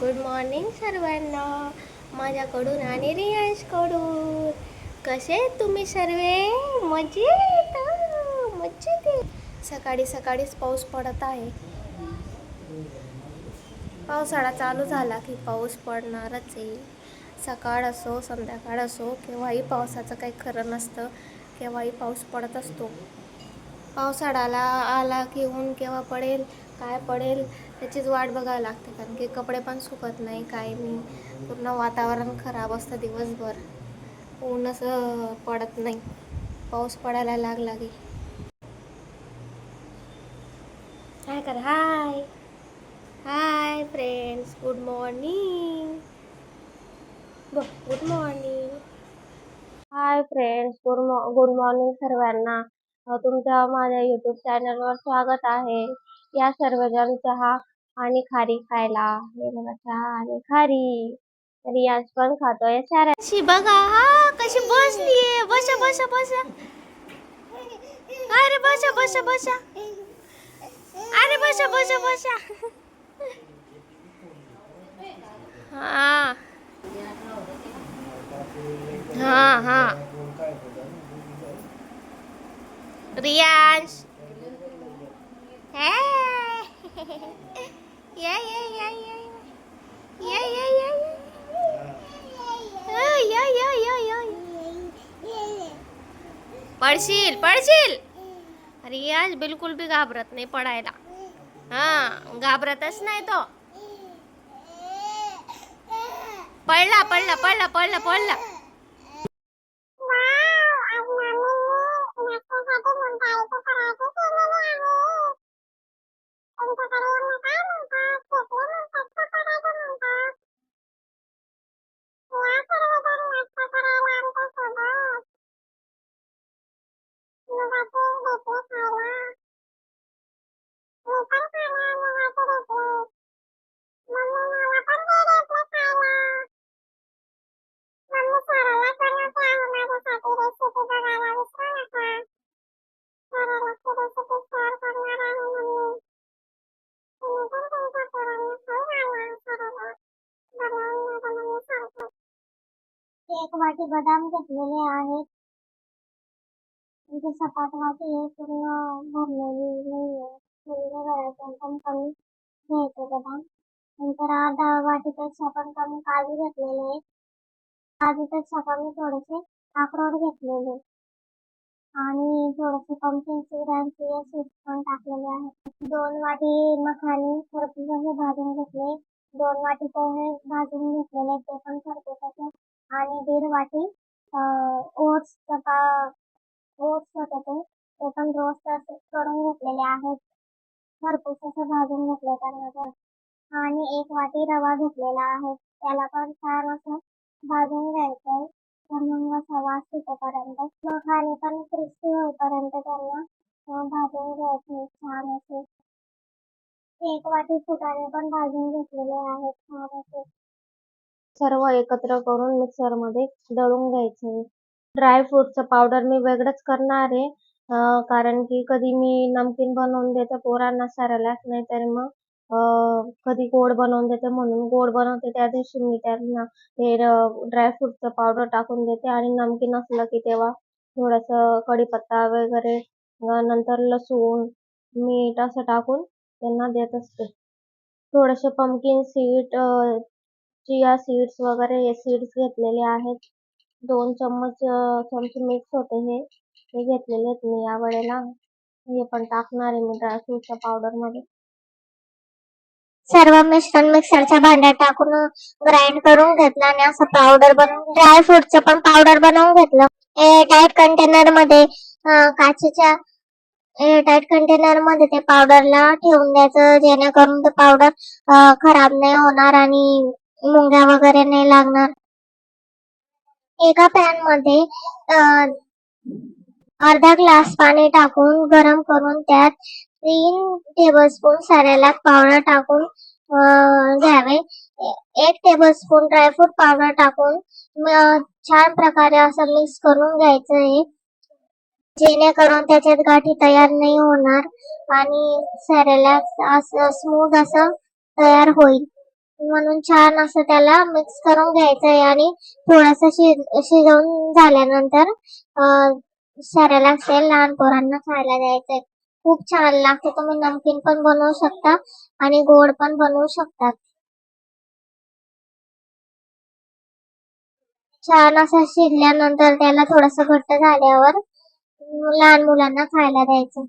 Good morning सर्वांना. माझ्याकडून आणि रियांशकडून. कसे आहेत तुम्ही सर्वे? मजेत हा, मजेत सकाळी सकाळीच पाऊस पडत आहे. पावसाळा चालू झाला की पाऊस पडणारच आहे. सकाळ असो संध्याकाळ असो केव्हाही पावसाचं काही खरं नसतं केव्हाही पाऊस पडत असतो. पावसाळाला आला की ऊन केव्हा पडेल काय पडेल त्याचीच वाट बघावी लागते कारण की कपडे पण सुकत नाही काय नाही. पूर्ण वातावरण खराब असतं दिवसभर. ऊनच अं, पडत नाही. पाऊस पडायला लागला. की काय कर हाय. Hi friends good morning good morning hi friends good good morning सर्वांना. तुमच्या माझ्या युट्यूब चॅनलवर स्वागत आहे. या सर्वजण चहा आणि खारी खायला. हे बघा चहा आणि खारी. रियाज पण खातोय सारा बघा हा कशी बसलीये बसा बसा बसा. अरे बसा बसा बसा. अरे बसा बसा बसा. हा. हा हा. रियांश. पडशील पडशील. रियाज बिलकुल बी घाबरत नाही पडायला. हा घाबरतच नाही तो. पडला पडला पडला पडला पडला. एक वाटी बदाम घेतलेले आहेत. म्हणजे सपाट वाटी आहे पूर्ण भरलेली नाहीये. पूर्ण गळ्यातून पण कमी घ्यायचे बदाम. नंतर अर्धा वाटीपेक्षा पण कमी काजू घेतलेले आहेत. काजूपेक्षा कमी थोडेसे अक्रोड घेतलेले आणि थोडेसे पंपिंग सीड सूप पण टाकलेले आहेत. दोन वाटी मखाने खरपूस हे भाजून घेतले. दोन वाटी पोहे भाजून घेतलेले ते पण खरपूस आणि दीड वाटी ओट्स ओट्स होते ते. ते पण रोस्ट असे करून घेतलेले आहेत. भरपूर असं भाजून घेतले त्यांना पण आणि एक वाटी रवा घेतलेला आहे. त्याला पण छान असं भाजून घ्यायचं म्हणून मग असा वास मग मखाने पण क्रिस्पी होईपर्यंत त्यांना भाजून घ्यायचे छान असे. एक वाटी फुटाणे पण भाजून घेतलेले आहेत. छान असे. सर्व एकत्र करून मिक्सरमध्ये दळून घ्यायचे. ड्रायफ्रूटचं पावडर मी वेगळंच करणार आहे. कारण की कधी मी नमकीन बनवून देते पोरांना सॅरलॅक नाही तर मग कधी गोड बनवून देते म्हणून गोड बनवते. त्या दिवशी मी त्यांना हे ड्रायफ्रूटचं पावडर टाकून देते आणि नमकीन असलं की तेव्हा थोडंसं कढीपत्ता वगैरे नंतर लसूण मीठ असं टाकून त्यांना देत असते. थोडेसे पंपकिन सीड चिया सीड्स वगैरे हे सीड्स घेतलेले आहेत. दोन चम्मच चमचे मिक्स होते हे. हे घेतलेले आहेत मी या वेळेला हे पण टाकणार आहे मी ड्रायफ्रूटच्या पावडरमध्ये. सर्व मिश्रण मिक्सरच्या भांड्यात टाकून ग्राइंड करून घेतलं आणि असं पावडर बनवून ड्राय फ्रूटचं पण पावडर बनवून घेतलं. टाईट कंटेनरमध्ये काचेच्या टाईट कंटेनरमध्ये ते पावडरला ठेवून द्यायचं जेणेकरून ते पावडर खराब नाही होणार आणि मुंग्या वगैरे नाही लागणार. एका पॅनमध्ये अर्धा ग्लास पाणी टाकून गरम करून त्यात तीन टेबलस्पून सॅरेलॅक पावडर टाकून घ्यावे. एक टेबलस्पून ड्रायफ्रूट पावडर टाकून छान प्रकारे असं मिक्स करून घ्यायचं आहे जेणेकरून त्याच्यात गाठी तयार नाही होणार आणि सॅरेलॅक असं स्मूथ असं तयार होईल. म्हणून छान असं त्याला मिक्स करून घ्यायचंय आणि थोडस शिजवून झाल्यानंतर अं, असेल लहान पोरांना खायला द्यायचंय. खूप छान लागते. तुम्ही नमकीन पण बनवू शकता आणि गोड पण बनवू शकता. छान असं शिजल्यानंतर त्याला थोडस घट्ट झाल्यावर लहान मुलांना खायला द्यायचं.